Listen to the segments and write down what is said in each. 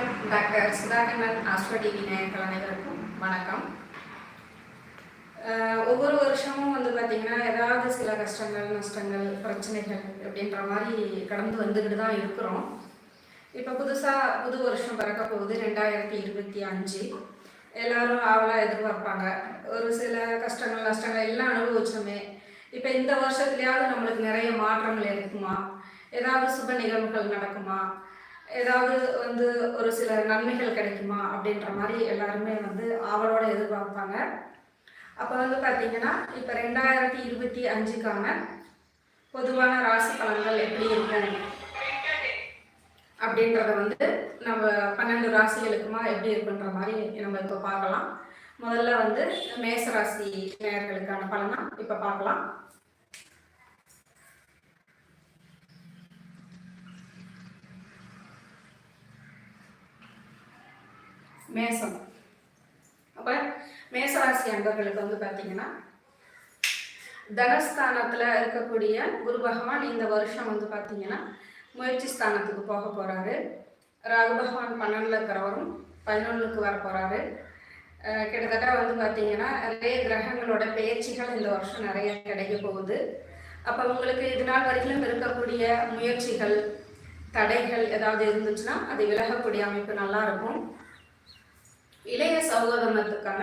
வணக்கம் doctor Sudhakaran astro TV அனைவருக்கும் வணக்கம். ஒவ்வொரு வருஷமும் வந்து பார்த்திங்கன்னா ஏதாவது சில கஷ்டங்கள் நஷ்டங்கள் பிரச்சனைகள் அப்படின்ற மாதிரி கடந்து வந்துக்கிட்டு தான் இருக்கிறோம். இப்போ புதுசாக புது வருஷம் பிறக்க போகுது ரெண்டாயிரத்தி இருபத்தி அஞ்சு. எல்லாரும் ஆவலாக எதிர்பார்ப்பாங்க. ஒரு சில கஷ்டங்கள் நஷ்டங்கள் எல்லாம் அனுபவிச்சோமே. இப்போ இந்த வருஷத்துலயாவது நம்மளுக்கு நிறைய மாற்றங்கள் இருக்குமா? ஏதாவது சுப நிகழ்வுகள் நடக்குமா? ஏதாவது வந்து ஒரு சில நன்மைகள் கிடைக்குமா அப்படின்ற மாதிரி எல்லாருமே வந்து ஆவலோட எதிர்பார்ப்பாங்க. அப்போ வந்து பார்த்தீங்கன்னா இப்போ ரெண்டாயிரத்தி இருபத்தி அஞ்சுக்கான பொதுவான ராசி பலன்கள் எப்படி இருக்கும் அப்படின்றத வந்து நம்ம பன்னெண்டு ராசிகளுக்குமா எப்படி இருக்குன்ற மாதிரி நம்ம இப்போ பார்க்கலாம். முதல்ல வந்து மேச ராசி நேயர்களுக்கான பலனா இப்போ பார்க்கலாம். மேசம். அப்போ மேசராசி அன்பர்களுக்கு வந்து பார்த்தீங்கன்னா தனஸ்தானத்தில் இருக்கக்கூடிய குரு பகவான் இந்த வருஷம் வந்து பார்த்தீங்கன்னா முயற்சி ஸ்தானத்துக்கு போக போகிறாரு ராகு பகவான் பன்னெண்டில் இருக்கிறவரும் பதினொன்றுக்கு வர போகிறாரு கிட்டத்தட்ட வந்து பார்த்தீங்கன்னா நிறைய கிரகங்களோட பயிற்சிகள் இந்த வருஷம் நிறைய கிடைக்க போகுது. அப்போ உங்களுக்கு இது நாள் வரைக்கும் இருக்கக்கூடிய முயற்சிகள் தடைகள் ஏதாவது இருந்துச்சுன்னா அது விலகக்கூடிய அமைப்பு நல்லா இருக்கும். இளைய சகோதரத்துக்கான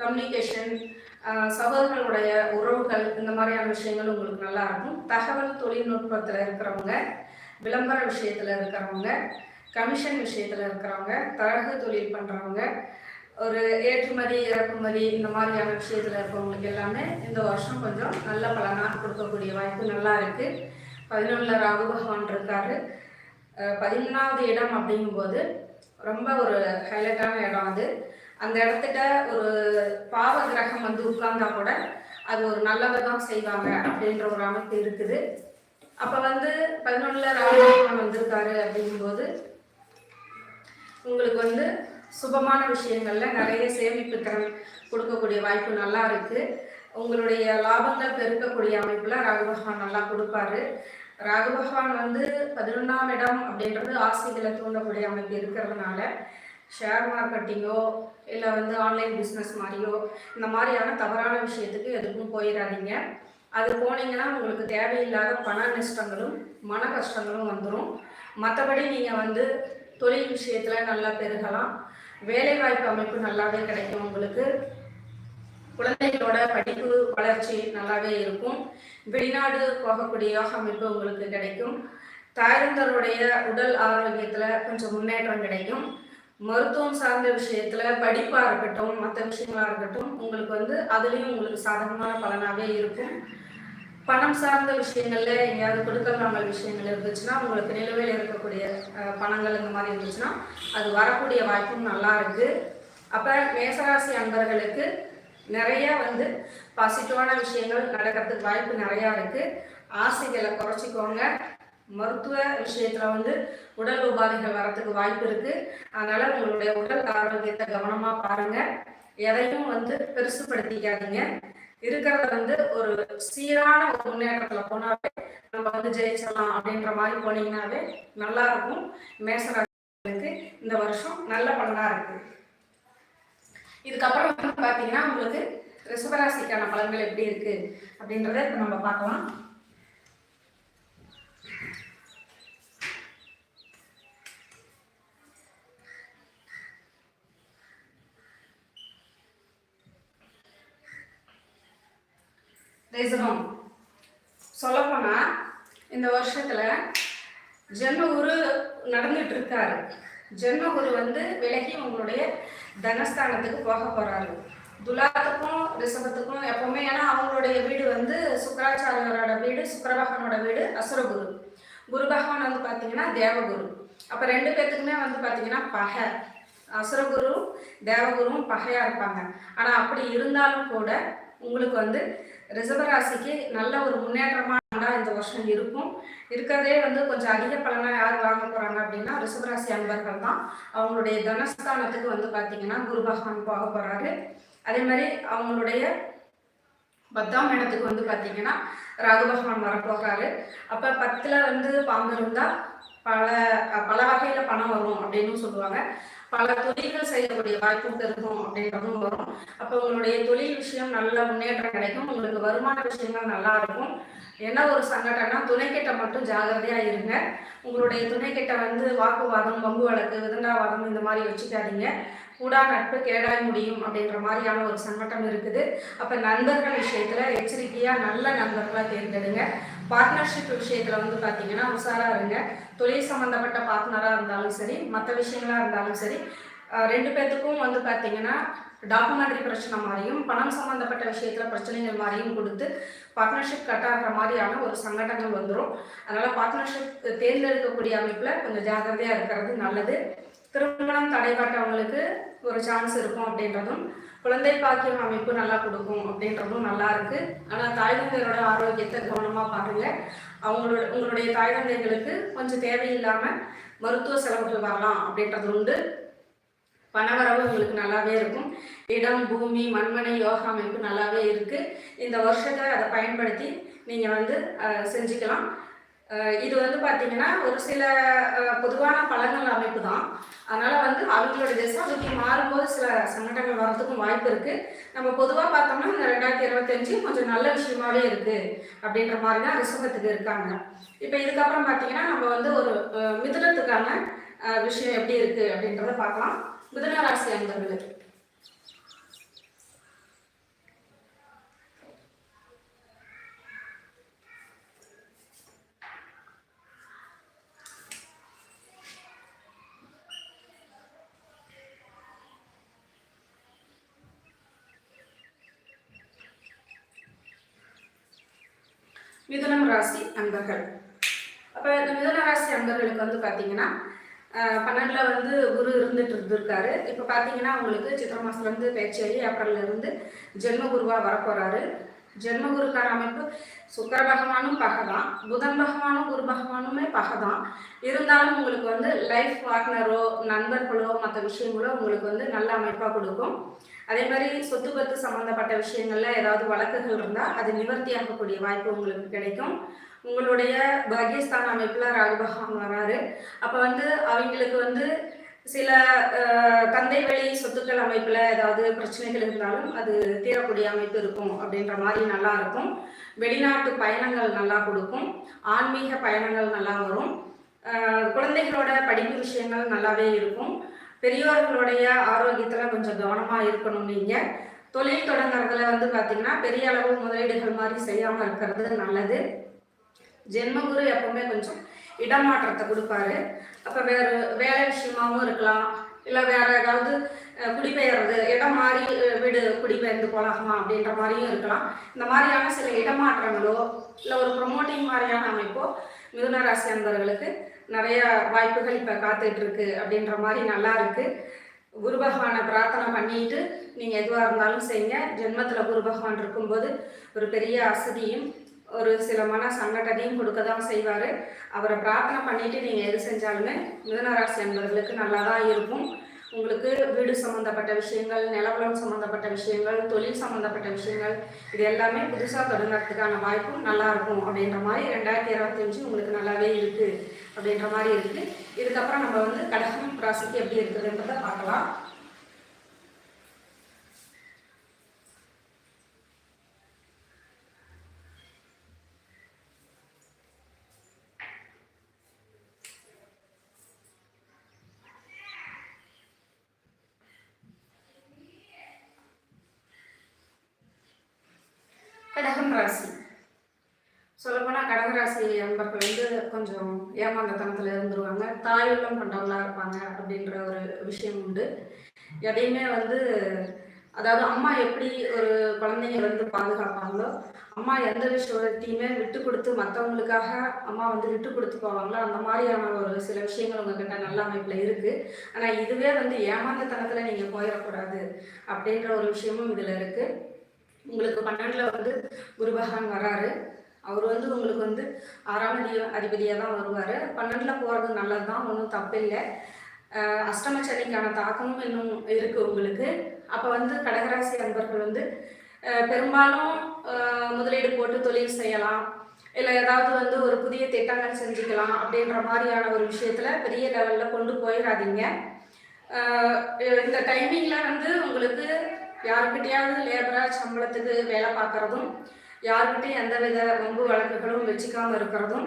கம்யூனிகேஷன் சகோதரர்களுடைய உறவுகள் இந்த மாதிரியான விஷயங்கள் உங்களுக்கு நல்லா இருக்கும். தகவல் தொழில்நுட்பத்தில் இருக்கிறவங்க விளம்பர விஷயத்தில் இருக்கிறவங்க கமிஷன் விஷயத்தில் இருக்கிறவங்க தரகு தொழில் பண்ணுறவங்க ஒரு ஏற்றுமதி இறக்குமதி இந்த மாதிரியான விஷயத்தில் இருக்கிறவங்களுக்கு எல்லாமே இந்த வருஷம் கொஞ்சம் நல்ல பலனாக கொடுக்கக்கூடிய வாய்ப்பு நல்லா இருக்குது பதினொன்றில் ராகு பகவான் இருக்காரு. பதினொன்றாவது இடம் அப்படிங்கும்போது ரொம்ப ஒரு ஹைலைட்டான இடம் அது. அந்த இடத்துட்ட ஒரு பாவ கிரகம் வந்து உட்கார்ந்தா கூட அது ஒரு நல்லதை தான் செய்வாங்க அப்படின்ற ஒரு அமைப்பு இருக்குது. அப்போ வந்து பதினொன்றில் ராமபகவான் வந்திருக்காரு அப்படிங்கும்போது உங்களுக்கு வந்து சுபமான விஷயங்கள்ல நிறைய சேமிப்பு திறன் கொடுக்கக்கூடிய வாய்ப்பு நல்லா இருக்கு. உங்களுடைய லாபங்கள் பெருக்கக்கூடிய அமைப்புல ராகு பகவான் நல்லா கொடுப்பாரு. ராகு பகவான் வந்து பதினொன்றாம் இடம் அப்படின்றது ஆசைகளை தூண்டக்கூடிய அமைப்பு இருக்கிறதுனால ஷேர் மார்க்கெட்டிங்கோ இல்லை வந்து ஆன்லைன் பிஸ்னஸ் மாதிரியோ இந்த மாதிரியான தவறான விஷயத்துக்கு எதுக்கும் போயிடாதீங்க. அது போனீங்கன்னா உங்களுக்கு தேவையில்லாத பண நஷ்டங்களும் மன கஷ்டங்களும் வந்துடும் மற்றபடி நீங்கள் வந்து தொழில் விஷயத்தில் நல்லா பெருகலாம். வேலைவாய்ப்பு அமைப்பு நல்லாவே கிடைக்கும் உங்களுக்கு. குழந்தைகளோட படிப்பு வளர்ச்சி நல்லாவே இருக்கும். வெளிநாடு போகக்கூடிய அமைப்பு உங்களுக்கு கிடைக்கும். தாயந்தருடைய உடல் ஆரோக்கியத்தில் கொஞ்சம் முன்னேற்றம் கிடைக்கும். மருத்துவம் சார்ந்த விஷயத்தில் படிப்பாக இருக்கட்டும் மற்ற விஷயங்களாக இருக்கட்டும் உங்களுக்கு வந்து அதுலேயும் உங்களுக்கு சாதகமான பலனாகவே இருக்கும். பணம் சார்ந்த விஷயங்கள்ல எங்கேயாவது கொடுக்கல் வாங்கல் விஷயங்கள் இருந்துச்சுன்னா உங்களுக்கு நிலுவையில் இருக்கக்கூடிய பணங்கள் இந்த மாதிரி இருந்துச்சுன்னா அது வரக்கூடிய வாய்ப்பும் நல்லா இருக்கு. அப்போ மேசராசி அன்பர்களுக்கு நிறைய வந்து பாசிட்டிவான விஷயங்கள் நடக்கிறதுக்கு வாய்ப்பு நிறையா இருக்கு. ஆசைகளை குறைச்சிக்கோங்க. மருத்துவ விஷயத்துல வந்து உடல் உபாதைகள் வரத்துக்கு வாய்ப்பு இருக்கு. அதனால உங்களுடைய உடல் ஆரோக்கியத்தை கவனமா பாருங்க. எதையும் வந்து பெருசுப்படுத்திக்காதீங்க. இருக்கிறத வந்து ஒரு சீரான ஒரு முன்னேற்றத்துல போனாவே நம்ம வந்து ஜெயிச்சலாம் அப்படின்ற மாதிரி போனீங்கன்னாவே நல்லா இருக்கும். மேசராசிகளுக்கு இந்த வருஷம் நல்ல பலனா இருக்கு. இதுக்கப்புறம் வந்து பார்த்தீங்கன்னா உங்களுக்கு ரிஷபராசிக்கான பலன்கள் எப்படி இருக்கு அப்படின்றத இப்போ நம்ம பார்க்கலாம். ரிஷபம். சொல்லப்போனா இந்த வருஷத்துல ஜென்ம குரு நடந்துட்டு இருக்காரு. ஜென்ம குரு வந்து விலகி உங்களுடைய தனஸ்தானத்துக்கு போக போறாரு துலாத்துக்கும் ரிஷபத்துக்கும் எப்பவுமே ஏன்னா அவங்களுடைய வீடு வந்து சுக்கராச்சாரியரோட வீடு சுக்கரபகவானோட வீடு அசுரகுரு. குரு பகவான் வந்து பார்த்தீங்கன்னா தேவகுரு. அப்போ ரெண்டு பேர்த்துக்குமே வந்து பார்த்தீங்கன்னா பகை. அசுரகுரு தேவகுருவும் பகையாக இருப்பாங்க. ஆனால் அப்படி இருந்தாலும் கூட உங்களுக்கு வந்து ரிஷபராசிக்கு நல்ல ஒரு முன்னேற்றமான தான் இந்த வருஷம் இருக்கும். இருக்கிறதே வந்து கொஞ்சம் அதிக பலனாக யார் வாங்க போகிறாங்க அப்படின்னா ரிஷபராசி அன்பர்கள் தான். அவங்களுடைய தனஸ்தானத்துக்கு வந்து பார்த்தீங்கன்னா குரு பகவான் போக போகிறாரு அதே மாதிரி அவங்களுடைய பத்தாம் இடத்துக்கு வந்து பார்த்தீங்கன்னா ராகு பகவான் வரப்போகிறாரு அப்போ பத்தில் வந்து பாம்பு இருந்தால் பல பல வகையில் பணம் வரும் அப்படின்னு சொல்லுவாங்க. பல தொழில்கள் செய்யக்கூடிய வாய்ப்பும் இருக்கும் அப்படின்றதும் வரும். அப்போ உங்களுடைய தொழில் விஷயம் நல்ல முன்னேற்றம் கிடைக்கும். உங்களுக்கு வருமான விஷயங்கள் நல்லா இருக்கும். என்ன ஒரு சங்கடம்னா துணைக்கிட்ட மட்டும் ஜாகிரதையா இருங்க. உங்களுடைய துணைக்கிட்ட வந்து வாக்குவாதம் பம்பு வழக்கு விதண்டாவாதம் இந்த மாதிரி வச்சுக்காதீங்க. கூடா நட்பு கேடாய் முடியும் அப்படின்ற மாதிரியான ஒரு சங்கடம் இருக்குது. அப்போ நண்பர்கள் விஷயத்துல எச்சரிக்கையா நல்ல நண்பர்களா தேர்ந்தெடுங்க. பார்ட்னர்ஷிப் விஷயத்தில் வந்து பார்த்தீங்கன்னா உஷாராக இருங்க. தொழில் சம்மந்தப்பட்ட பார்ட்னராக இருந்தாலும் சரி மற்ற விஷயங்களாக இருந்தாலும் சரி ரெண்டு பேர்த்துக்கும் வந்து பார்த்தீங்கன்னா டாக்குமெண்ட்ரி பிரச்சனை மாதிரியும் பணம் சம்மந்தப்பட்ட விஷயத்தில் பிரச்சனைகள் மாதிரியும் கொடுத்து பார்ட்னர்ஷிப் கட் ஆகிற மாதிரியான ஒரு சங்கடங்கள் வந்துடும் அதனால் பார்ட்னர்ஷிப் தேர்ந்தெடுக்கக்கூடிய அமைப்பில் கொஞ்சம் ஜாக்கிரதையாக இருக்கிறது நல்லது. திருமணம் தடைபட்டவங்களுக்கு ஒரு சான்ஸ் இருக்கும் அப்படின்றதும் குழந்தை பாக்கியம் அமைப்பு நல்லா கொடுக்கும் அப்படின்றதும் நல்லா இருக்கு. ஆனால் தாய் தந்தையரோட ஆரோக்கியத்தை கவனமாக பாருங்க. அவங்களோட உங்களுடைய தாய் தந்தைகளுக்கு கொஞ்சம் தேவையில்லாமல் மருத்துவ செலவுகள் வரலாம் அப்படின்றது உண்டு. பணவரவு உங்களுக்கு நல்லாவே இருக்கும். இடம் பூமி மண்மனை யோகா அமைப்பு நல்லாவே இருக்கு. இந்த வருஷத்தை அதை பயன்படுத்தி நீங்கள் வந்து செஞ்சுக்கலாம். இது வந்து பார்த்தீங்கன்னா ஒரு சில பொதுவான பழங்கள் அமைப்பு தான் அதனால் வந்து அவங்களோட திசாபுத்தி மாறும்போது சில சங்கடங்கள் வர்றதுக்கும் வாய்ப்பு இருக்குது நம்ம பொதுவாக பார்த்தோம்னா இந்த ரெண்டாயிரத்தி இருபத்தஞ்சு கொஞ்சம் நல்ல விஷயமாவே இருக்குது அப்படின்ற மாதிரி தான் ரிஷபத்துக்கு இருக்காங்க. இப்போ இதுக்கப்புறம் பார்த்தீங்கன்னா நம்ம வந்து ஒரு மிதுனத்துக்கான விஷயம் எப்படி இருக்குது அப்படின்றத பார்க்கலாம். மிதுன ராசி அன்பர்கள் மிதுனம் ராசி அன்பர்கள். அப்போ இந்த மிதனராசி அன்பர்களுக்கு வந்து பார்த்தீங்கன்னா பன்னெண்டில் வந்து குரு இருந்துட்டு இருந்திருக்காரு. இப்போ பார்த்தீங்கன்னா உங்களுக்கு சித்திர மாசத்துலேருந்து பேச்சேரி ஏப்ரல்லேருந்து ஜென்ம குருவாக வரப்போகிறாரு ஜென்ம அமைப்பு சுக்கர பகவானும் பகதான் புதன் பகவானும் குரு பகவானுமே பகதான் இருந்தாலும் உங்களுக்கு வந்து லைஃப் பார்ட்னரோ நண்பர்களோ மற்ற விஷயங்களோ உங்களுக்கு வந்து நல்ல அமைப்பாக கொடுக்கும். அதே மாதிரி சொத்து பத்து சம்மந்தப்பட்ட விஷயங்கள்ல ஏதாவது வழக்குகள் இருந்தால் அது நிவர்த்தியாகக்கூடிய வாய்ப்பு உங்களுக்கு கிடைக்கும். உங்களுடைய பாகியஸ்தான் அமைப்பில் ராகு பகவான் வராரு. அப்போ வந்து அவங்களுக்கு வந்து சில தந்தை வழி சொத்துக்கள் அமைப்பில் ஏதாவது பிரச்சனைகள் இருந்தாலும் அது தீரக்கூடிய அமைப்பு இருக்கும் அப்படின்ற மாதிரி நல்லா இருக்கும். வெளிநாட்டு பயணங்கள் நல்லா கொடுக்கும். ஆன்மீக பயணங்கள் நல்லா வரும். குழந்தைகளோட படிப்பு விஷயங்கள் நல்லாவே இருக்கும். பெரியோர்களுடைய ஆரோக்கியத்தில் கொஞ்சம் கவனமாக இருக்கணும் நீங்கள் தொழில் தொடங்குறதுல வந்து பார்த்தீங்கன்னா பெரிய அளவு முதலீடுகள் மாதிரி செய்யாமல் இருக்கிறது நல்லது. ஜென்மகுரு எப்பவுமே கொஞ்சம் இடமாற்றத்தை கொடுப்பாரு. அப்போ வேறு வேலை விஷயமாவும் இருக்கலாம். இல்லை வேற ஏதாவது குடிபெயர்றது இடம் மாறி வீடு குடிபெயர்ந்து போகலாமா அப்படின்ற மாதிரியும் இருக்கலாம். இந்த மாதிரியான சில இடமாற்றங்களோ இல்லை ஒரு ப்ரொமோட்டிங் மாதிரியான அமைப்போ மிதுன ராசி அன்பர்களுக்கு நிறைய வாய்ப்புகள் இப்போ காத்துட்டு இருக்கு அப்படின்ற மாதிரி நல்லா இருக்கு. குரு பகவானை பிரார்த்தனை பண்ணிட்டு நீங்கள் எதுவாக இருந்தாலும் செய்யுங்க. ஜென்மத்தில் குரு பகவான் இருக்கும்போது ஒரு பெரிய அசதியும் ஒரு சில மன சங்கடத்தையும் கொடுக்க தான் செய்வார். அவரை பிரார்த்தனை பண்ணிட்டு நீங்கள் எது செஞ்சாலுமே மிதனராசி என்பவர்களுக்கு நல்லா தான் இருக்கும். உங்களுக்கு வீடு சம்மந்தப்பட்ட விஷயங்கள் நிலவலம் சம்மந்தப்பட்ட விஷயங்கள் தொழில் சம்மந்தப்பட்ட விஷயங்கள் இது எல்லாமே புதுசாக தொடங்குறதுக்கான வாய்ப்பும் நல்லா இருக்கும். அப்படின்ற மாதிரி ரெண்டாயிரத்தி இருபத்தஞ்சு உங்களுக்கு நல்லாவே இருக்குது அப்படின்ற மாதிரி இருக்குது. இதுக்கப்புறம் நம்ம வந்து கடகம் ராசிக்கு எப்படி இருக்குதுன்றதை பார்க்கலாம் கடகம் ராசி சொல்லப்போனால் கடகராசி அன்பர்கள் வந்து கொஞ்சம் ஏமாந்தத்தனத்தில் இருந்துருவாங்க. தாயுள்ளம் கொண்டவங்களாக இருப்பாங்க அப்படின்ற ஒரு விஷயம் உண்டு. எதையுமே வந்து அதாவது அம்மா எப்படி ஒரு குழந்தைங்க வந்து பாதுகாப்பாங்களோ அம்மா எந்த விஷயத்தையுமே விட்டு கொடுத்து மற்றவங்களுக்காக அம்மா வந்து விட்டு கொடுத்து போவாங்களோ அந்த மாதிரியான ஒரு சில விஷயங்கள் உங்ககிட்ட நல்ல அமைப்பில் இருக்குது ஆனால் இதுவே வந்து ஏமாந்தத்தனத்தில் நீங்கள் போயிடக்கூடாது அப்படின்ற ஒரு விஷயமும் இதில் இருக்குது உங்களுக்கு பன்னெண்டில் வந்து குரு பகவான் வராரு. அவர் வந்து உங்களுக்கு வந்து ஆறாம் அதி அதிபதியாக தான் வருவார். பன்னெண்டில் போகிறது நல்லது தான் ஒன்றும் தப்பில்லை. அஹ் அஷ்டம சனிக்கான தாக்கமும் இன்னும் இருக்குது உங்களுக்கு. அப்போ வந்து கடகராசி அன்பர்கள் வந்து பெரும்பாலும் முதலீடு போட்டு தொழில் செய்யலாம். இல்லை ஏதாவது வந்து ஒரு புதிய திட்டங்கள் செஞ்சுக்கலாம் அப்படின்ற மாதிரியான ஒரு விஷயத்தில் பெரிய லெவலில் கொண்டு போயிடாதீங்க இந்த டைமிங்கில் வந்து உங்களுக்கு யாருக்கிட்டையாவது லேபராக சம்பளத்துக்கு வேலை பார்க்குறதும் யாருக்கிட்டையும் எந்த வித வம்பு வழக்குகளும் வச்சுக்காமல் இருக்கிறதும்.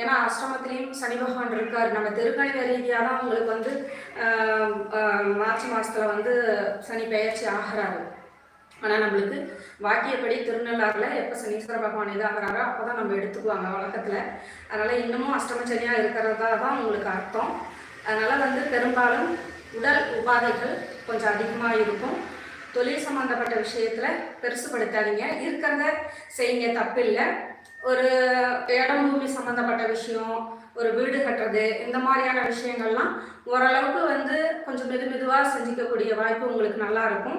ஏன்னா அஷ்டமத்திலையும் சனி பகவான் இருக்கார். நம்ம திருக்கணித ரீதியாக தான் உங்களுக்கு வந்து மார்ச் மாதத்தில் வந்து சனி பெயர்ச்சி ஆகிறாரு. ஆனால் நம்மளுக்கு வாக்கியப்படி திருநள்ளாறில் எப்போ சனீஸ்வர பகவான் இதாகிறாரோ அப்போ தான் நம்ம எடுத்துக்குவாங்க வழக்கத்தில் அதனால் இன்னமும் அஷ்டமச்சனியாக இருக்கிறதா தான் உங்களுக்கு அர்த்தம். அதனால் வந்து பெரும்பாலும் உடல் உபாதைகள் கொஞ்சம் அதிகமாக இருக்கும். தொழில் சம்மந்தப்பட்ட விஷயத்தில் பெருசுப்படுத்தாதீங்க இருக்கிறத செய்யுங்க தப்பில்லை. ஒரு இடம் பூமி சம்மந்தப்பட்ட விஷயம் ஒரு வீடு கட்டுறது இந்த மாதிரியான விஷயங்கள்லாம் ஓரளவுக்கு வந்து கொஞ்சம் மெது மெதுவாக செஞ்சுக்கக்கூடிய வாய்ப்பு உங்களுக்கு நல்லா இருக்கும்.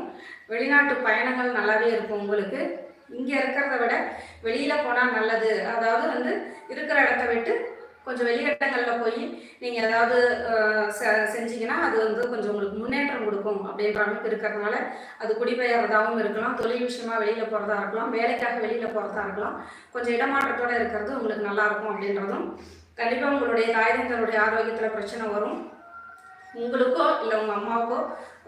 வெளிநாட்டு பயணங்கள் நல்லாவே இருக்கும் உங்களுக்கு. இங்கே இருக்கிறத விட வெளியில் போனால் நல்லது. அதாவது வந்து இருக்கிற இடத்த விட்டு கொஞ்சம் வெளியிடங்களில் போய் நீங்கள் ஏதாவது செஞ்சீங்கன்னா அது வந்து கொஞ்சம் உங்களுக்கு முன்னேற்றம் கொடுக்கும் அப்படின்ற அமைப்பு இருக்கிறதுனால அது குடிபெயர்றதாகவும் இருக்கலாம் தொழில் விஷயமா வெளியில் போகிறதா இருக்கலாம் வேலைக்காக வெளியில் போகிறதா இருக்கலாம். கொஞ்சம் இடமாற்றத்தோடு இருக்கிறது உங்களுக்கு நல்லாயிருக்கும் அப்படின்றதும். கண்டிப்பாக உங்களுடைய தாய் ஆரோக்கியத்தில் பிரச்சனை வரும். உங்களுக்கோ இல்லை உங்கள் அம்மாவுக்கோ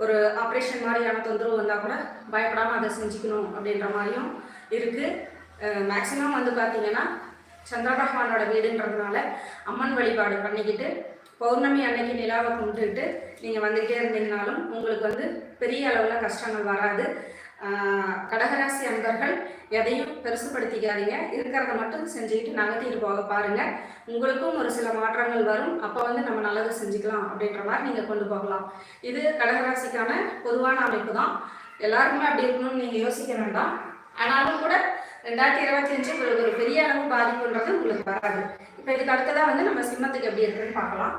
ஒரு ஆப்ரேஷன் மாதிரியான தொந்தரவு வந்தால் கூட பயப்படாமல் அதை செஞ்சுக்கணும் அப்படின்ற மாதிரியும் இருக்குது மேக்ஸிமம் வந்து பார்த்திங்கன்னா சந்திர பகவானோட வீடுன்றதுனால அம்மன் வழிபாடு பண்ணிக்கிட்டு பௌர்ணமி அன்னைக்கு நிலாவை கும்பிட்டுட்டு நீங்கள் வந்துக்கிட்டே இருந்தீங்கனாலும் உங்களுக்கு வந்து பெரிய அளவில் கஷ்டங்கள் வராது. கடகராசி அன்பர்கள் எதையும் பெருசுப்படுத்திக்காதீங்க இருக்கிறத மட்டும் செஞ்சுக்கிட்டு நகர்த்திட்டு போக பாருங்கள் உங்களுக்கும் ஒரு சில மாற்றங்கள் வரும். அப்போ வந்து நம்ம நல்லது செஞ்சுக்கலாம் அப்படின்ற மாதிரி நீங்கள் கொண்டு போகலாம். இது கடகராசிக்கான பொதுவான அமைப்பு தான். எல்லாருக்குமே அப்படி இருக்கணும்னு நீங்கள் யோசிக்க வேண்டாம். ஆனாலும் கூட ரெண்டாயிரத்தி இருபத்தி அஞ்சு உங்களுக்கு ஒரு பெரிய அளவு பாதிப்புன்றது உங்களுக்கு வராது. இப்போ இதுக்கு அடுத்ததாக வந்து நம்ம சிம்மத்துக்கு எப்படி இருக்குன்னு பார்க்கலாம்.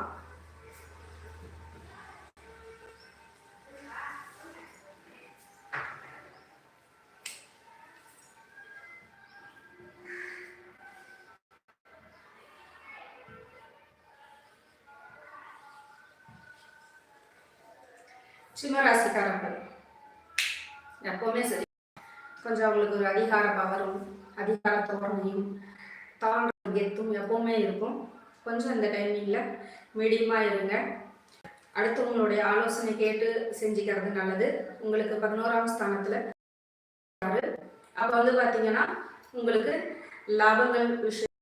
சிம்மராசிக்காரர்கள். எப்பவுமே சரி. கொஞ்சம் அவங்களுக்கு ஒரு அதிகார பவரும் அதிகார தோரணையும் தாழ்ந்த கெத்தும் எப்பவுமே இருக்கும். கொஞ்சம் இந்த டைமிங்கில் மீடியமாக இருங்க. அடுத்தவங்களுடைய ஆலோசனை கேட்டு செஞ்சுக்கிறது நல்லது. உங்களுக்கு பதினோராம் ஸ்தானத்தில் அப்போ வந்து பார்த்தீங்கன்னா உங்களுக்கு லாபங்கள் விஷயம்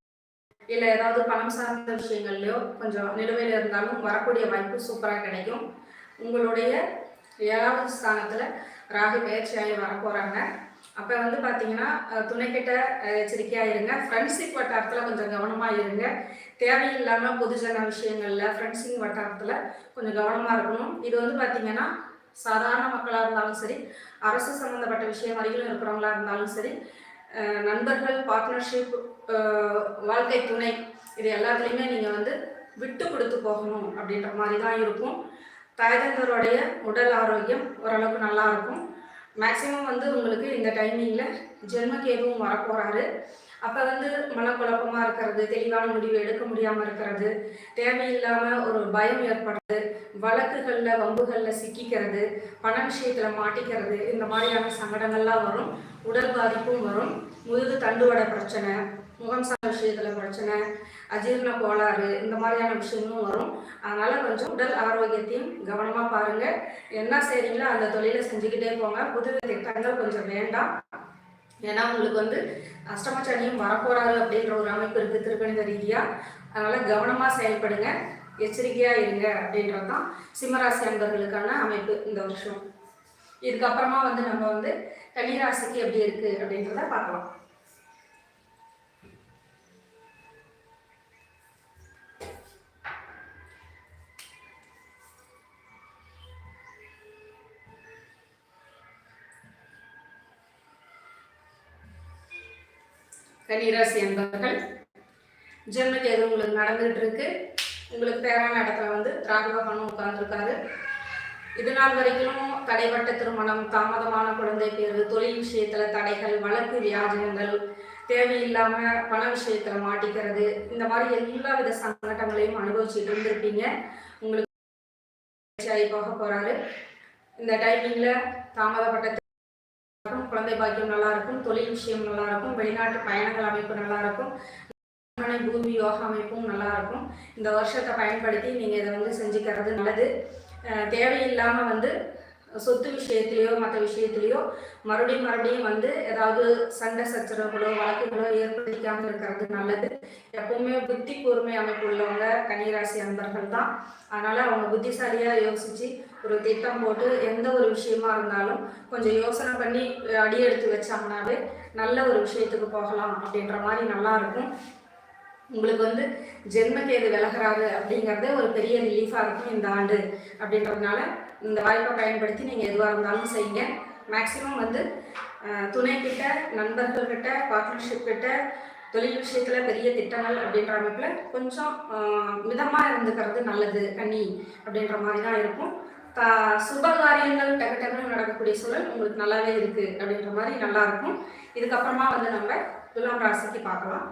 இல்லை ஏதாவது பணம் சார்ந்த விஷயங்கள்லையோ கொஞ்சம் நிலுவையில் இருந்தாலும் வரக்கூடிய வாய்ப்பு சூப்பராக கிடைக்கும். உங்களுடைய ஏழாவது ஸ்தானத்தில் ராகு பயிற்சியாகி வரப்போகிறாங்க அப்போ வந்து பார்த்தீங்கன்னா துணைக்கிட்ட எச்சரிக்கையாக இருங்க. ஃப்ரெண்ட்ஷிப் வட்டாரத்தில் கொஞ்சம் கவனமாக இருங்க. தேவையில்லாமல் பொதுஜன விஷயங்களில் ஃப்ரெண்ட்ஸிங் வட்டாரத்தில் கொஞ்சம் கவனமாக இருக்கணும். இது வந்து பார்த்தீங்கன்னா சாதாரண மக்களாக இருந்தாலும் சரி அரசு சம்மந்தப்பட்ட விஷயம் வரையிலும் இருக்கிறவங்களா இருந்தாலும் சரி நண்பர்கள் பார்ட்னர்ஷிப் வாழ்க்கை துணை இது எல்லாத்துலேயுமே நீங்கள் வந்து விட்டு கொடுத்து போகணும் அப்படின்ற மாதிரி தான் இருக்கும் தாய்தந்தருடைய உடல் ஆரோக்கியம் ஓரளவுக்கு நல்லா இருக்கும். மேக்ஸிமம் வந்து உங்களுக்கு இந்த டைமிங்கில் ஜென்மக்கேதுவும் வரப்போகிறாரு அப்போ வந்து மனக்குழப்பமாக இருக்கிறது தெளிவான முடிவு எடுக்க முடியாமல் இருக்கிறது தேவையில்லாமல் ஒரு பயம் ஏற்படுறது வழக்குகளில் வம்புகளில் சிக்கிக்கிறது பண விஷயத்தில் மாட்டிக்கிறது இந்த மாதிரியான சங்கடங்கள்லாம் வரும். உடல் பாதிப்பும் வரும். முதுகு தண்டுவடை பிரச்சனை முகம் சார் விஷயத்தில் பிரச்சனை அஜீர்ண கோளாறு இந்த மாதிரியான விஷயங்களும் வரும். அதனால் கொஞ்சம் உடல் ஆரோக்கியத்தையும் கவனமாக பாருங்கள் என்ன செய்கிறீங்களோ அந்த தொழிலை செஞ்சுக்கிட்டே போங்க. புது திட்டங்கள் கொஞ்சம் வேண்டாம். ஏன்னா உங்களுக்கு வந்து அஷ்டமச்சனியும் வரப்போறாரு அப்படின்ற ஒரு அமைப்பு இருக்குது திருக்கணித ரீதியாக அதனால் கவனமாக செயல்படுங்க. எச்சரிக்கையாக இருங்க அப்படின்றது தான் சிம்மராசி அன்பர்களுக்கான அமைப்பு இந்த வருஷம். இதுக்கப்புறமா வந்து நம்ம வந்து கன்னிராசிக்கு எப்படி இருக்குது அப்படின்றத பார்க்கலாம். கன்னிராசி என்பவர்கள் ஜென்மக்கேது உங்களுக்கு நடந்துகிட்டு இருக்கு உங்களுக்கு பேரான இடத்துல வந்து ராகவகனும் உட்கார்ந்துருக்காரு. இது நாள் வரைக்கும் தடைப்பட்ட திருமணம் தாமதமான குழந்தை பேர்வு தொழில் விஷயத்துல தடைகள் வழக்கு வியாஜனங்கள் தேவையில்லாம பண விஷயத்துல மாட்டிக்கிறது. இந்த மாதிரி எல்லா வித சங்கடங்களையும் அனுபவிச்சுட்டு இருந்திருப்பீங்க. உங்களுக்கு போக போறாரு. இந்த டைமிங்ல தாமதப்பட்ட குழந்தை பாக்கியம் நல்லா இருக்கும் தொழில் விஷயம் நல்லா இருக்கும் வெளிநாட்டு பயணங்கள் அமைப்பு நல்லா இருக்கும் பூமி யோகா அமைப்பும் நல்லா இருக்கும் இந்த வருஷத்தை பயன்படுத்தி நீங்கள் இதை வந்து செஞ்சுக்கிறது நல்லது. தேவையில்லாமல் வந்து சொத்து விஷயத்திலையோ மற்ற விஷயத்திலையோ மறுபடியும் மறுபடியும் வந்து ஏதாவது சண்டை சச்சரவுகளோ வழக்குகளோ ஏற்படுத்திக்காமல் இருக்கிறது நல்லது. எப்பவுமே புத்தி கூர்மை அமைப்பு உள்ளவங்க கன்னிராசி அன்பர்கள் தான். அதனால் அவங்க புத்திசாலியாக யோசித்து ஒரு திட்டம் போட்டு எந்த ஒரு விஷயமா இருந்தாலும் கொஞ்சம் யோசனை பண்ணி அடி எடுத்து வச்சாங்கனாவே நல்ல ஒரு விஷயத்துக்கு போகலாம் அப்படின்ற மாதிரி நல்லா இருக்கும். உங்களுக்கு வந்து ஜென்மக்கேது விலகிறாரு அப்படிங்கிறதே ஒரு பெரிய ரிலீஃபாக இருக்கும் இந்த ஆண்டு அப்படின்றதுனால இந்த வாய்ப்பை பயன்படுத்தி நீங்கள் எதுவாக இருந்தாலும் செய்யுங்க. மேக்ஸிமம் வந்து அஹ், துணைக்கிட்ட நண்பர்கள்கிட்ட பார்ட்னர்ஷிப் கிட்ட தொழில் விஷயத்தில் பெரிய திட்டங்கள் அப்படின்ற அமைப்பில் கொஞ்சம் மிதமாக இருந்துக்கிறது நல்லது கன்னி அப்படின்ற மாதிரி தான் இருக்கும். த சுப காரியங்கள் டக்கு டக்குன்னு நடக்கக்கூடிய சூழல் உங்களுக்கு நல்லாவே இருக்குது அப்படின்ற மாதிரி நல்லா இருக்கும். இதுக்கப்புறமா வந்து நம்ம துலாம் ராசிக்கு பார்க்கலாம்.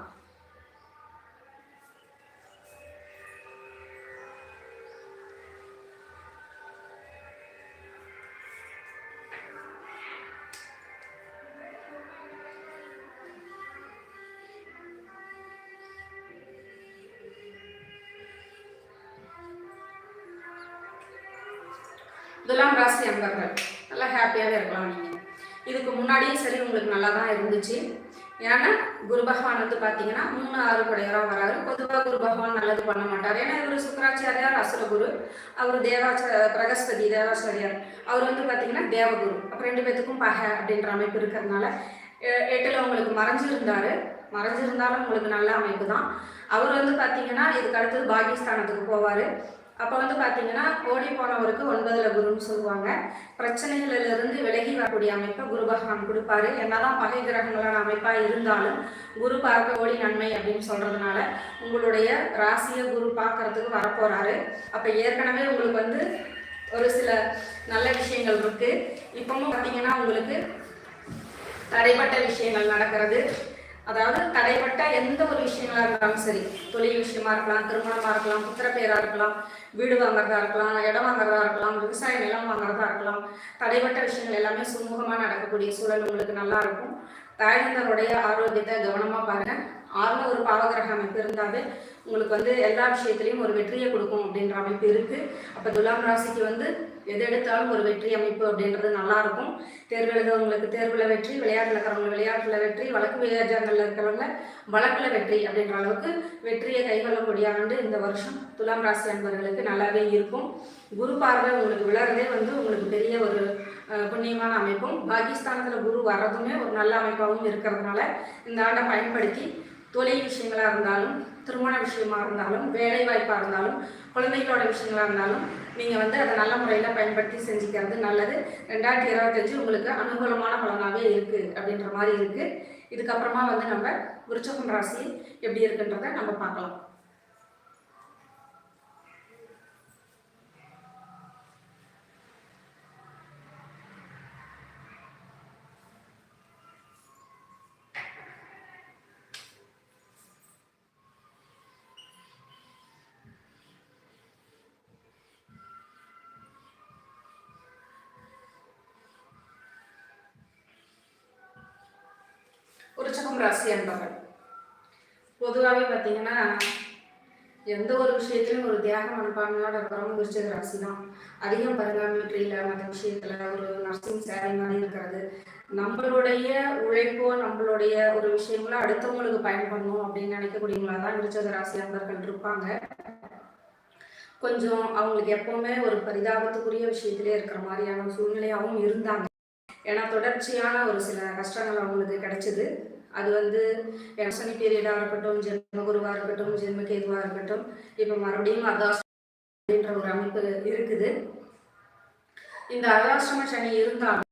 ஏன்னா குரு பகவான் வந்து பார்த்தீங்கன்னா மூணு ஆறு குடையராக வராரு. பொதுவாக குரு பகவான் நல்லது பண்ண மாட்டார். ஏன்னா இவர் சுக்கராச்சாரியார் அசுரகுரு அவர் தேவாச்ச பிரகஸ்பதி தேவாச்சாரியார். அவர் வந்து பார்த்தீங்கன்னா தேவகுரு. அப்போ ரெண்டு பேத்துக்கும் பகை அப்படின்ற அமைப்பு இருக்கிறதுனால எ- உங்களுக்கு மறைஞ்சிருந்தாரு. மறைஞ்சிருந்தாலும் உங்களுக்கு நல்ல அமைப்பு தான். அவர் வந்து பார்த்தீங்கன்னா இதுக்கு அடுத்தது பாகிஸ்தானத்துக்கு போவார். அப்போ வந்து பார்த்தீங்கன்னா ஓடி போனவருக்கு ஒன்பதுல குருன்னு சொல்லுவாங்க. பிரச்சனைகளிலிருந்து விலகி வரக்கூடிய அமைப்பை குரு பகவான் கொடுப்பாரு. என்னதான் பகை கிரகங்களான அமைப்பாக இருந்தாலும் குரு பார்க்க ஓடி நன்மை அப்படின்னு சொல்றதுனால உங்களுடைய ராசியை குரு பார்க்கறதுக்கு வரப்போறாரு. அப்போ ஏற்கனவே உங்களுக்கு வந்து ஒரு சில நல்ல விஷயங்கள் இருக்கு. இப்பவும் பார்த்தீங்கன்னா உங்களுக்கு தடைப்பட்ட விஷயங்கள் நடக்கிறது. அதாவது தடைப்பட்ட எந்த ஒரு விஷயங்களா இருந்தாலும் சரி தொழில் விஷயமா இருக்கலாம் திருமணமா இருக்கலாம் புத்திரப்பேரா இருக்கலாம் வீடு வாங்குறதா இருக்கலாம் இடம் வாங்குறதா இருக்கலாம் விவசாய நிலம் வாங்குறதா இருக்கலாம் தடைப்பட்ட விஷயங்கள் எல்லாமே சுமூகமா நடக்கக்கூடிய சூழல் உங்களுக்கு நல்லா இருக்கும். தாய்ந்தருடைய ஆரோக்கியத்தை கவனமா பாருங்க. ஆறுல ஒரு பாவகிரக அமைப்பு இருந்தாவே உங்களுக்கு வந்து எல்லா விஷயத்துலையும் ஒரு வெற்றியை கொடுக்கும் அப்படின்ற அமைப்பு இருக்கு. அப்ப துலாம் ராசிக்கு வந்து எது எடுத்தாலும் ஒரு வெற்றி அமைப்பு அப்படின்றது நல்லா இருக்கும். தேர்வு எழுதவங்களுக்கு தேர்வுல வெற்றி விளையாட்டுல இருக்கிறவங்க விளையாட்டுல வெற்றி வழக்கு விளையாட்டுகளில் இருக்கிறவங்க வழக்குல வெற்றி அப்படின்ற அளவுக்கு வெற்றியை கைகொள்ளக்கூடிய ஆண்டு இந்த வருஷம். துலாம் ராசி அன்பர்களுக்கு நல்லாவே இருக்கும். குரு பார்வை உங்களுக்கு விழறதே வந்து உங்களுக்கு பெரிய ஒரு புண்ணியமான அமைப்பும். பாகிஸ்தானத்தில் குரு வர்றதுமே ஒரு நல்ல அமைப்பாகவும் இருக்கிறதுனால இந்த ஆண்டை பயன்படுத்தி தொழில் விஷயங்களா இருந்தாலும் திருமண விஷயமா இருந்தாலும் வேலை வாய்ப்பாக இருந்தாலும் குழந்தைகளோட விஷயங்களா இருந்தாலும் நீங்கள் வந்து அதை நல்ல முறையில் பயன்படுத்தி செஞ்சுக்கிறது நல்லது. ரெண்டாயிரத்தி இருபத்தஞ்சு உங்களுக்கு அனுகூலமான பலனாகவே இருக்குது அப்படின்ற மாதிரி இருக்குது இதுக்கப்புறமா வந்து நம்ம விருச்சகம் ராசி எப்படி இருக்குன்றதை நம்ம பார்க்கலாம். உற்சகம் ராசி என்பவள் பொதுவாகவே பார்த்தீங்கன்னா எந்த ஒரு விஷயத்திலும் ஒரு தியாக மனப்பான்மையோட இருக்கிறவங்க விருச்சக ராசி தான். அதிகம் பாருங்க மிலிட்ரியில் மற்ற விஷயத்தில் ஒரு நர்சிங் சேவை மாதிரி இருக்கிறது. நம்மளுடைய உழைப்போ நம்மளுடைய ஒரு விஷயங்களோ அடுத்தவங்களுக்கு பயன்படணும் அப்படின்னு நினைக்கக்கூடியவங்களா தான் விருச்சக ராசி நண்பர்கள் இருப்பாங்க. கொஞ்சம் அவங்களுக்கு எப்பவுமே ஒரு பரிதாபத்துக்குரிய விஷயத்திலே இருக்கிற மாதிரியான சூழ்நிலையாகவும் இருந்தாங்க. ஏன்னா தொடர்ச்சியான ஒரு சில கஷ்டங்கள் அவங்களுக்கு கிடைச்சது. அது வந்து சனி பீரியடாக இருக்கட்டும் ஜென்மகுருவாக இருக்கட்டும் ஜென்மகேதுவாக இருக்கட்டும் இப்போ மறுபடியும் அர்த்தாஷ்டமம் அப்படின்ற ஒரு அமைப்பு இருக்குது. இந்த அர்த்தாஷ்டம சனி இருந்தாலும்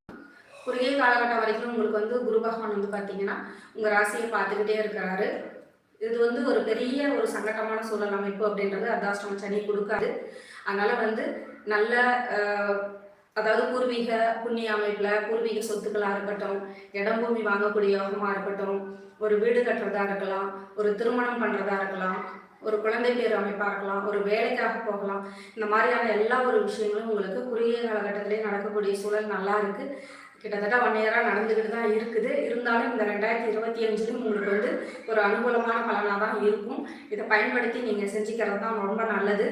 குறுகிய காலகட்டம் வரைக்கும் உங்களுக்கு வந்து குரு பகவான் வந்து பார்த்தீங்கன்னா உங்கள் ராசியை பார்த்துக்கிட்டே இருக்கிறாரு. இது வந்து ஒரு பெரிய ஒரு சங்கட்டமான சூழல் அமைப்பு அப்படின்றது அர்த்தாஷ்டம சனி கொடுக்காது. அதனால வந்து நல்ல அதாவது பூர்வீக புண்ணிய அமைப்பில் பூர்வீக சொத்துக்களாக இருக்கட்டும் இடம் பூமி வாங்கக்கூடிய யோகமாக இருக்கட்டும் ஒரு வீடு கட்டுறதா இருக்கலாம் ஒரு திருமணம் பண்ணுறதா இருக்கலாம் ஒரு குழந்தை பேர் அமைப்பாக இருக்கலாம் ஒரு வேலைக்காக போகலாம் இந்த மாதிரியான எல்லா ஒரு விஷயங்களும் உங்களுக்கு குறுகிய காலகட்டத்திலே நடக்கக்கூடிய சூழல் நல்லா இருக்கு. கிட்டத்தட்ட ஒன் இயராக நடந்துக்கிட்டு தான் இருக்குது. இருந்தாலும் இந்த ரெண்டாயிரத்தி இருபத்தி அஞ்சுலையும் உங்களுக்கு வந்து ஒரு அனுகூலமான பலனாக தான் இருக்கும். இதை பயன்படுத்தி நீங்கள் செஞ்சுக்கிறது தான் ரொம்ப நல்லது.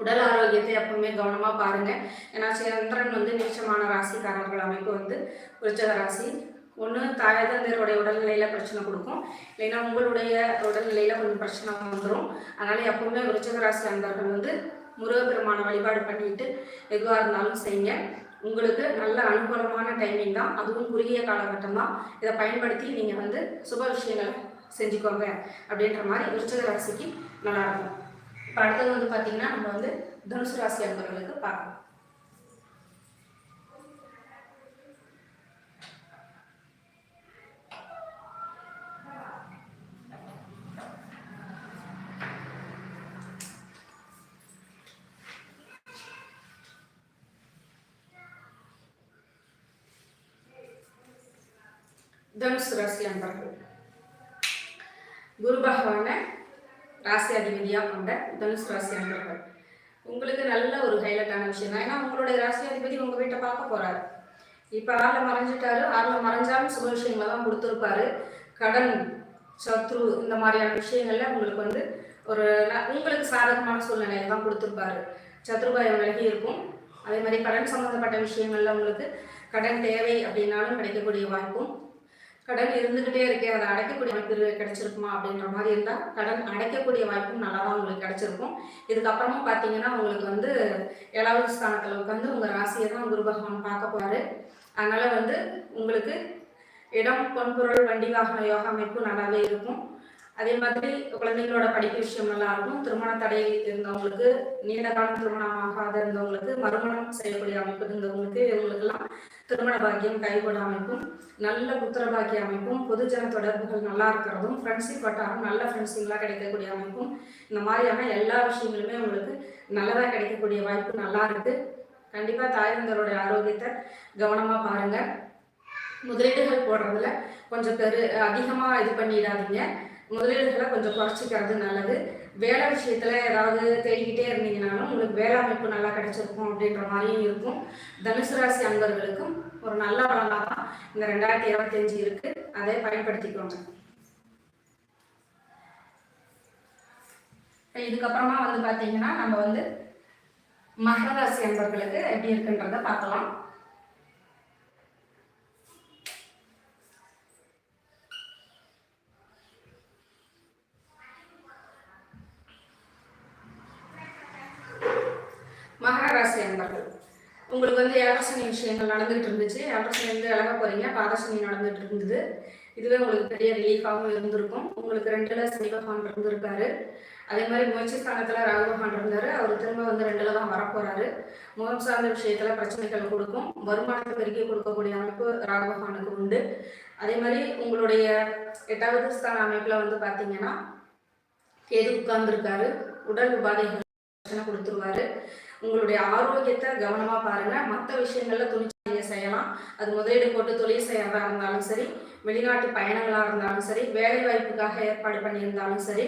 உடல் ஆரோக்கியத்தை எப்பவுமே கவனமாக பாருங்கள் ஏன்னா சந்திரன் வந்து நீச்சமான ராசிக்காரர்கள் அமைப்பு வந்து விருச்சக ராசி. ஒன்று தாயதந்தருடைய உடல்நிலையில் பிரச்சனை கொடுக்கும். இல்லைன்னா உங்களுடைய உடல்நிலையில் கொஞ்சம் பிரச்சனை வந்துடும் அதனால் எப்பவுமே விருச்சக ராசி அன்பர்கள் வந்து முருகப்பெருமான வழிபாடு பண்ணிட்டு எதுவாக இருந்தாலும் செய்யுங்க. உங்களுக்கு நல்ல அனுகூலமான டைமிங் தான். அதுவும் குறுகிய காலகட்டம் தான் இதை பயன்படுத்தி நீங்கள் வந்து சுப விஷயங்களை செஞ்சுக்கோங்க. அப்படின்ற மாதிரி விருச்சக ராசிக்கு நல்லாயிருக்கும். அடுத்தது வந்து பார்த்தீங்கன்னா நம்ம வந்து தனுசு ராசி அன்பர்களுக்கு பார்க்கலாம். தனுசு ராசி அன்பர்கள் குரு பகவானை ராசி கொண்ட தனுசு ராசி அன்பர்கள். உங்களுக்கு நல்ல ஒரு ஹைலைட்டான விஷயம் தான். ஏன்னா உங்களுடைய ராசியாதிபதி உங்கள் வீட்டை பார்க்க போகிறாரு இப்போ ஆறில் மறைஞ்சிட்டாரு. ஆறில் மறைஞ்சாலும் சுப விஷயங்களை தான் கொடுத்துருப்பாரு. கடன் சத்ரு இந்த மாதிரியான விஷயங்கள்ல உங்களுக்கு வந்து ஒரு உங்களுக்கு சாதகமான சூழ்நிலையை தான் கொடுத்துருப்பாரு. சத்ருபாயம் விலகி இருக்கும். அதே மாதிரி கடன் சம்மந்தப்பட்ட விஷயங்கள்ல உங்களுக்கு கடன் தேவை அப்படின்னாலும் கிடைக்கக்கூடிய வாய்ப்பும் கடன் இருந்துகிட்டே இருக்கே அதை அடைக்கக்கூடிய வாய்ப்பு கிடைச்சிருக்குமா அப்படின்ற மாதிரி இருந்தால் கடன் அடைக்கக்கூடிய வாய்ப்பும் நல்லா தான் உங்களுக்கு கிடைச்சிருக்கும். இதுக்கப்புறமா பார்த்தீங்கன்னா உங்களுக்கு வந்து ஏழாவது ஸ்தானத்தில் உட்காந்து உங்கள் ராசியை தான் குரு பகவான் பார்க்க போறாரு. அதனால வந்து உங்களுக்கு இடம் பொன்பொருள் வண்டி வாகன யோகா அமைப்பு நல்லாவே இருக்கும். அதே மாதிரி குழந்தைங்களோட படிப்பு விஷயம் நல்லா இருக்கும். திருமண தடை இருந்தவங்களுக்கு நீண்ட காலம் திருமணம் ஆகாத இருந்தவங்களுக்கு மறுமணம் செய்யக்கூடிய அமைப்பு இருந்தவங்களுக்கு இவங்களுக்கெல்லாம் திருமண பாக்கியம் கைகூட அமைப்பும் நல்ல புத்திர பாக்கிய அமைப்பும் பொதுஜன தொடர்புகள் நல்லா இருக்கிறதும் ஃப்ரெண்ட்ஷிப் வட்டாரம் நல்ல ஃப்ரெண்ட்ஸிங்லாம் கிடைக்கக்கூடிய அமைப்பும் இந்த மாதிரியான எல்லா விஷயங்களுமே உங்களுக்கு நல்லதாக கிடைக்கக்கூடிய வாய்ப்பு நல்லா இருக்கு. கண்டிப்பாக தாய்ந்தருடைய ஆரோக்கியத்தை கவனமாக பாருங்கள் முதலீடுகள் போடுறதுல கொஞ்சம் பெரு அதிகமாக இது பண்ணிடாதீங்க. முதலீடுகளை கொஞ்சம் குறைச்சிக்கிறது நல்லது. வேலை விஷயத்தில் ஏதாவது தேடிக்கிட்டே இருந்தீங்கனாலும் உங்களுக்கு வேலை அமைப்பு நல்லா கிடைச்சிருக்கும் அப்படின்ற மாதிரியும் இருக்கும். தனுசு ராசி அன்பர்களுக்கும் ஒரு நல்ல பலனாக தான் இந்த ரெண்டாயிரத்தி இருபத்தஞ்சு இருக்கு. அதை பயன்படுத்திக்கோங்க. இதுக்கப்புறமா வந்து பார்த்தீங்கன்னா நம்ம வந்து மகராசி அன்பர்களுக்கு எப்படி இருக்குன்றத பார்க்கலாம் மகர ராசி அன்பர்கள் உங்களுக்கு வந்து ஏழரசனி விஷயங்கள் நடந்துகிட்டு இருந்துச்சு. ஏழரசனி வந்து இழக போறீங்க. பாதசனி நடந்துட்டு இருந்தது. இதுவே உங்களுக்கு பெரிய ரிலீஃபாகவும் இருந்திருக்கும். உங்களுக்கு ரெண்டுல சனி பகவான் இருந்திருக்காரு அதே மாதிரி முயற்சி ஸ்தானத்துல ராகு பகவான் இருந்தாரு அவர் திரும்ப வந்து ரெண்டுல தான் வரப்போறாரு. முகம் சார்ந்த விஷயத்துல பிரச்சனைகள் கொடுக்கும். வருமானத்தை பெருக்கி கொடுக்கக்கூடிய அமைப்பு ராகு பகவானுக்கு உண்டு. அதே மாதிரி உங்களுடைய எட்டாவது ஸ்தான அமைப்புல வந்து பாத்தீங்கன்னா கேது உட்கார்ந்துருக்காரு. உடல் உபாதைகள் கொடுத்துருவாரு. உங்களுடைய ஆரோக்கியத்தை கவனமா பாருங்க. மற்ற விஷயங்கள்ல துணிச்சல் செய்யலாம். அது முதலீடு போட்டு தொழில் செய்யறதா இருந்தாலும் சரி வெளிநாட்டு பயணங்களா இருந்தாலும் சரி வேலை வாய்ப்புக்காக ஏற்பாடு பண்ணியிருந்தாலும் சரி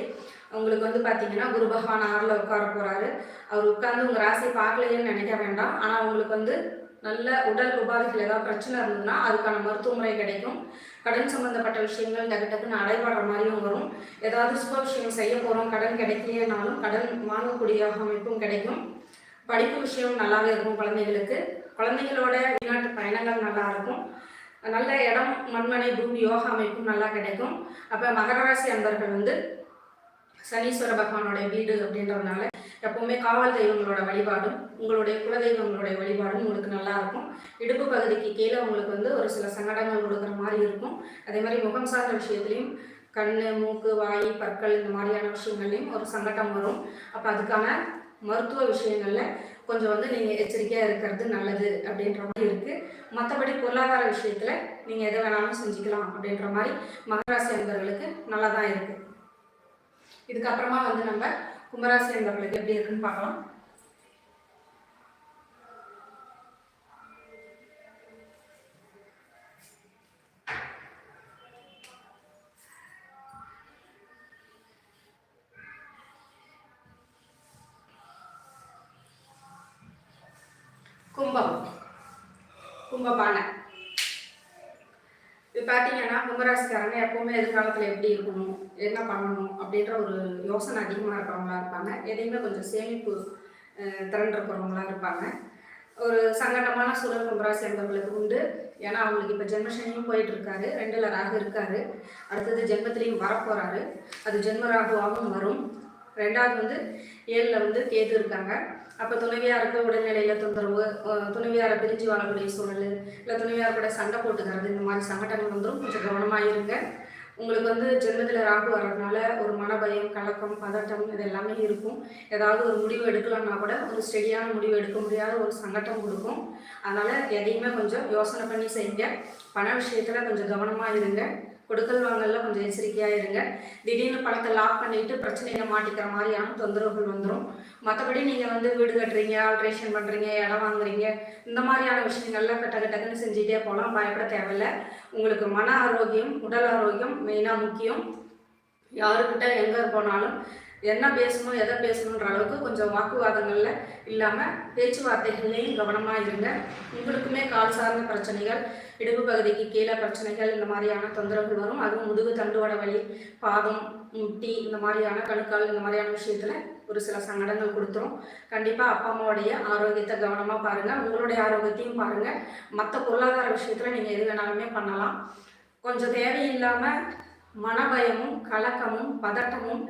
உங்களுக்கு வந்து பாத்தீங்கன்னா குரு பகவான் ஆறுல உட்கார போறாரு. அவர் உட்கார்ந்து உங்க ராசி பார்க்கலையேன்னு நினைக்க வேண்டாம். ஆனா உங்களுக்கு வந்து நல்ல உடல் உபாதைகள் ஏதாவது பிரச்சனை இருந்ததுன்னா அதுக்கான மருத்துவமுறை கிடைக்கும். கடன் சம்மந்தப்பட்ட விஷயங்கள் டக்கு டக்குன்னு அடைபடுற மாதிரியும் வரும். ஏதாவது சுப விஷயம் செய்ய போகிறோம் கடன் கிடைக்கலையேனாலும் கடன் வாங்கக்கூடிய அமைப்பும் கிடைக்கும். படிப்பு விஷயம் நல்லாவே இருக்கும் குழந்தைகளுக்கு. குழந்தைகளோட வெளிநாட்டு பயணங்கள் நல்லா இருக்கும். நல்ல இடம் மண்மனை பூமி யோகா அமைப்பும் நல்லா கிடைக்கும். அப்போ மகராசி அன்பர்கள் வந்து சனீஸ்வர பகவானுடைய வீடு அப்படின்றதுனால எப்பவுமே காவல் தெய்வங்களோட வழிபாடும் உங்களுடைய குலதெய்வங்களுடைய வழிபாடும் உங்களுக்கு நல்லா இருக்கும். இடுப்பு பகுதிக்கு கீழே உங்களுக்கு வந்து ஒரு சில சங்கடங்கள் கொடுக்குற மாதிரி இருக்கும். அதே மாதிரி முகம் சார்ந்த விஷயத்துலையும் கண் மூக்கு வாய் பற்கள் இந்த மாதிரியான விஷயங்கள்லையும் ஒரு சங்கடம் வரும். அப்போ அதுக்கான மருத்துவ விஷயங்களில் கொஞ்சம் வந்து நீங்கள் எச்சரிக்கையாக இருக்கிறது நல்லது அப்படின்ற மாதிரி இருக்குது மற்றபடி பொருளாதார விஷயத்தில் நீங்கள் எதை வேணாலும் செஞ்சுக்கலாம் அப்படின்ற மாதிரி மகராசி அன்பர்களுக்கு நல்லா தான் இருக்குது இதுக்கப்புறமா வந்து நம்ம கும்பராசி என்பவர்களுக்கு எப்படி இருக்குன்னு பார்க்கலாம். எப்பவுமே எதிர்காலத்தில் எப்படி இருக்கணும் என்ன பண்ணணும் அப்படின்ற ஒரு யோசனை அதிகமாக இருக்கிறவங்களா இருப்பாங்க. எதையுமே கொஞ்சம் சேமிப்பு திறன் இருக்கிறவங்களா இருப்பாங்க. ஒரு சங்கடமான சூழல் கும்பராசி சேர்ந்தவங்களுக்கு உண்டு. ஏன்னா அவங்களுக்கு இப்போ ஜென்மசனியும் போயிட்டு இருக்காரு ரெண்டுல ராகு இருக்காரு. அடுத்தது ஜென்மத்திலையும் வரப்போறாரு. அது ஜென்ம ராகுவாகவும் வரும். ரெண்டாவது வந்து ஏழில் வந்து கேது இருக்காங்க. அப்போ துணைவியாருக்கு உடல்நிலையில் தொந்தரவு துணைவியாரை பிரிஞ்சு வாழக்கூடிய சூழல் இல்லை துணைவியார் கூட சண்டை போட்டுக்கிறது இந்த மாதிரி சங்கடங்கள் வந்துடும் கொஞ்சம் கவனமாக இருங்க. உங்களுக்கு வந்து ஜென்மத்தில் ராகு வர்றதுனால ஒரு மனபயம் கலக்கம் பதட்டம் இது எல்லாமே இருக்கும். ஏதாவது ஒரு முடிவு எடுக்கலாம்னா கூட ஒரு ஸ்டெடியான முடிவு எடுக்க முடியாத ஒரு சங்கட்டம் கொடுக்கும். அதனால் எதையுமே கொஞ்சம் யோசனை பண்ணி செய்யுங்க. பண விஷயத்தில் கொஞ்சம் கவனமாக இருங்க. கொடுக்கல் வாங்கல கொஞ்சம் எச்சரிக்கையாக இருங்க. திடீர்னு பணத்தை லாக் பண்ணிட்டு பிரச்சனையில் மாட்டிக்கிற மாதிரியான தொந்தரவுகள் வந்துடும் மற்றபடி நீங்கள் வந்து வீடு கட்டுறீங்க ஆல்ட்ரேஷன் பண்ணுறீங்க இடம் வாங்குறீங்க இந்த மாதிரியான விஷயங்கள்லாம் கட்ட கட்டக்குன்னு செஞ்சுட்டே போகலாம். பயப்பட தேவையில்லை. உங்களுக்கு மன ஆரோக்கியம் உடல் ஆரோக்கியம் மெயினாக முக்கியம். யாருக்கிட்ட எங்கே போனாலும் என்ன பேசணும் எதை பேசணுன்ற அளவுக்கு கொஞ்சம் வாக்குவாதங்களில் இல்லாமல் பேச்சுவார்த்தைகள்லையும் கவனமாக இருங்க. உங்களுக்குமே கால் சார்ந்த பிரச்சனைகள் இடுப்பு பகுதிக்கு கீழே பிரச்சனைகள் இந்த மாதிரியான தொந்தரவுகள் வரும். அதுவும் முதுகு தண்டுவட வலி பாதம் முட்டி இந்த மாதிரியான கணுக்கால் இந்த மாதிரியான விஷயத்தில் ஒரு சில சங்கடங்கள் கொடுத்துரும். கண்டிப்பாக அப்பா அம்மாவுடைய ஆரோக்கியத்தை கவனமாக பாருங்கள் உங்களுடைய ஆரோக்கியத்தையும் பாருங்கள் மற்ற பொருளாதார விஷயத்தில் நீங்கள் எது வேணாலுமே பண்ணலாம். கொஞ்சம் தேவையில்லாமல் மனபயமும் கலக்கமும் பதட்டமும்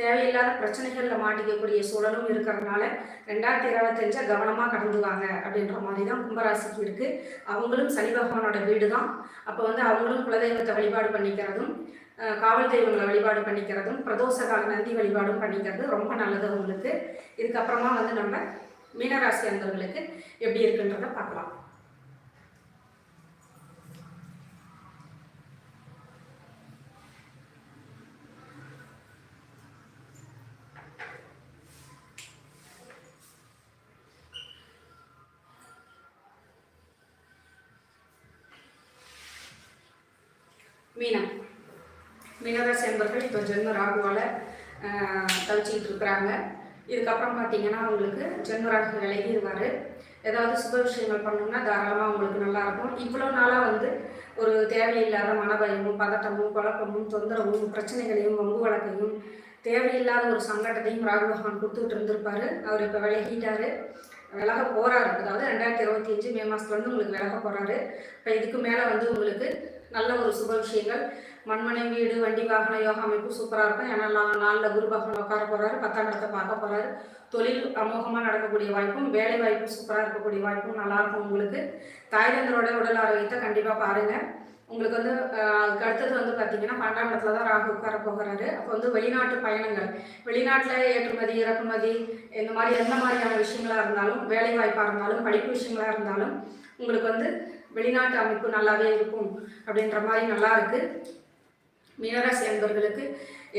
தேவையில்லாத பிரச்சனைகளில் மாட்டிக்கக்கூடிய சூழலும் இருக்கிறதுனால ரெண்டாயிரத்தி இருபத்தஞ்சை கவனமாக கடந்து வாங்க அப்படின்ற மாதிரி தான் கும்பராசிக்கு இருக்குது அவங்களும் சனி பகவானோட வீடு தான் அப்போ வந்து அவங்களும் குலதெய்வத்தை வழிபாடு பண்ணிக்கிறதும் காவல் தெய்வங்களை வழிபாடு பண்ணிக்கிறதும் பிரதோஷ கால நந்தி வழிபாடும் பண்ணிக்கிறது ரொம்ப நல்லது அவங்களுக்கு. இதுக்கப்புறமா வந்து நம்ம மீனராசி அன்பர்களுக்கு எப்படி இருக்குன்றத பார்க்கலாம். மீனராசி அன்பர்கள் இப்போ ஜென்ம ராகுவால் தவிச்சிக்கிட்டு இருக்கிறாங்க. இதுக்கப்புறம் பார்த்தீங்கன்னா அவங்களுக்கு ஜென்மராக விலகிடுவார். ஏதாவது சுப விஷயங்கள் பண்ணணும்னா தாராளமாக உங்களுக்கு நல்லாயிருக்கும் இவ்வளோ நாளாக வந்து ஒரு தேவையில்லாத மனபயமும் பதட்டமும் குழப்பமும் தொந்தரவும் பிரச்சனைகளையும் வம்பு வழக்கையும் தேவையில்லாத ஒரு சங்கடத்தையும் ராகு பகவான் கொடுத்துட்டு இருந்திருப்பாரு. அவர் இப்போ விலகிட்டாரு. விலக போகிறாரு அதாவது ரெண்டாயிரத்தி இருபத்தி அஞ்சு மே மாதத்துலேருந்து உங்களுக்கு விலக போகிறாரு இப்போ இதுக்கு மேலே வந்து உங்களுக்கு நல்ல ஒரு சுப விஷயங்கள் மண்மனை வீடு வண்டி வாகன யோகா அமைப்பு சூப்பராக இருக்கும். ஏன்னா நாலு நாளில் குரு பகவான் உட்கார போகிறாரு பத்தாம் இடத்தை பார்க்க போகிறாரு தொழில் அமோகமாக நடக்கக்கூடிய வாய்ப்பும் வேலை வாய்ப்பும் சூப்பராக இருக்கக்கூடிய வாய்ப்பும் நல்லாயிருக்கும் உங்களுக்கு. தாய்தந்தரோட உடல் ஆரோக்கியத்தை கண்டிப்பாக பாருங்கள் உங்களுக்கு வந்து அதுக்கு அடுத்தது வந்து பார்த்தீங்கன்னா பன்னெண்டாம் இடத்துல தான் ராகு உட்கார போகிறாரு. அப்போ வந்து வெளிநாட்டு பயணங்கள் வெளிநாட்டில் ஏற்றுமதி இறக்குமதி இந்த மாதிரி எந்த மாதிரியான விஷயங்களா இருந்தாலும் வேலை வாய்ப்பாக இருந்தாலும் படிப்பு விஷயங்களா இருந்தாலும் உங்களுக்கு வந்து வெளிநாட்டு அமைப்பு நல்லாவே இருக்கும் அப்படின்ற மாதிரி நல்லா இருக்குது மீனராசி அன்பர்களுக்கு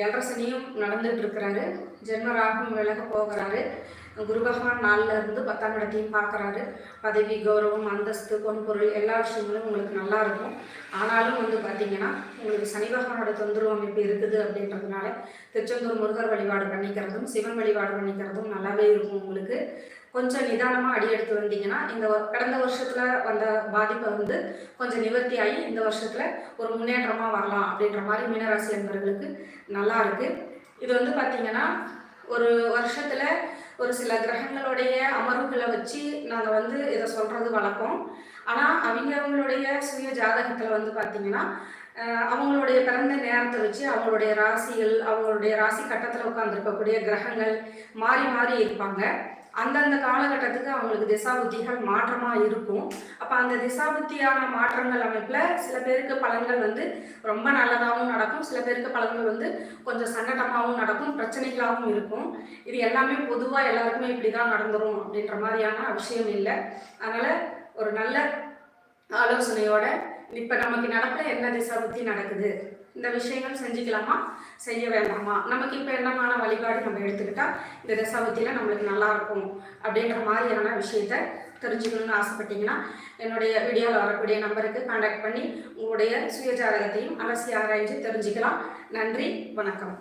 ஏழரை நடந்துட்டு இருக்கிறாரு. ஜென்மராகும் விலக போகிறாரு. குரு பகவான் நாளில் இருந்து பத்தாம் இடத்தையும் பார்க்குறாரு. பதவி கௌரவம் அந்தஸ்து பொன்பொருள் எல்லா விஷயங்களும் உங்களுக்கு நல்லா இருக்கும். ஆனாலும் வந்து பார்த்தீங்கன்னா உங்களுக்கு சனி பகவானோட தொந்தரவு அமைப்பு இருக்குது அப்படின்றதுனால திருச்செந்தூர் முருகர் வழிபாடு பண்ணிக்கிறதும் சிவன் வழிபாடு பண்ணிக்கிறதும் நல்லாவே இருக்கும் உங்களுக்கு. கொஞ்சம் நிதானமாக அடி எடுத்து வந்தீங்கன்னா இந்த கடந்த வருஷத்தில் வந்த பாதிப்பை வந்து கொஞ்சம் நிவர்த்தி ஆகி இந்த வருஷத்தில் ஒரு முன்னேற்றமாக வரலாம் அப்படின்ற மாதிரி மீனராசி என்பவர்களுக்கு நல்லா இருக்குது இது வந்து பார்த்தீங்கன்னா ஒரு வருஷத்தில் ஒரு சில கிரகங்களுடைய அமர்வுகளை வச்சு நாங்கள் வந்து இதை சொல்கிறது வழக்கம். ஆனால் அவங்க அவங்களுடைய சுய ஜாதகத்தில் வந்து பார்த்தீங்கன்னா அவங்களுடைய பிறந்த நேரத்தை வச்சு அவங்களுடைய ராசிகள் அவங்களுடைய ராசி கட்டத்தில் உட்காந்துருக்கக்கூடிய கிரகங்கள் மாறி மாறி இருப்பாங்க. அந்தந்த காலகட்டத்துக்கு அவங்களுக்கு திசாபுத்திகள் மாற்றமாக இருக்கும். அப்போ அந்த திசாபுத்தியான மாற்றங்கள் அமைப்பில் சில பேருக்கு பலன்கள் வந்து ரொம்ப நல்லதாகவும் நடக்கும். சில பேருக்கு பலன்கள் வந்து கொஞ்சம் சங்கடமாகவும் நடக்கும். பிரச்சனைகளாகவும் இருக்கும். இது எல்லாமே பொதுவாக எல்லாருக்குமே இப்படி தான் நடந்துரும் அப்படின்ற மாதிரியான விஷயம் இல்லை. அதனால் ஒரு நல்ல ஆலோசனையோட இப்போ நமக்கு நடப்பில் என்ன திசாபுத்தி நடக்குது? இந்த விஷயங்கள் செஞ்சுக்கலாமா? செய்ய வேண்டாமா? நமக்கு இப்போ என்னமான வழிபாடு நம்ம எடுத்துக்கிட்டா இந்த திசாபுத்தியில் நம்மளுக்கு நல்லா இருக்கும் அப்படின்ற மாதிரியான விஷயத்த தெரிஞ்சுக்கணும்னு ஆசைப்பட்டீங்கன்னா என்னுடைய வீடியோவில் வரக்கூடிய நம்பருக்கு காண்டாக்ட் பண்ணி உங்களுடைய சுயஜாதகத்தையும் அலசி ஆராய்ஞ்சு தெரிஞ்சுக்கலாம். நன்றி வணக்கம்.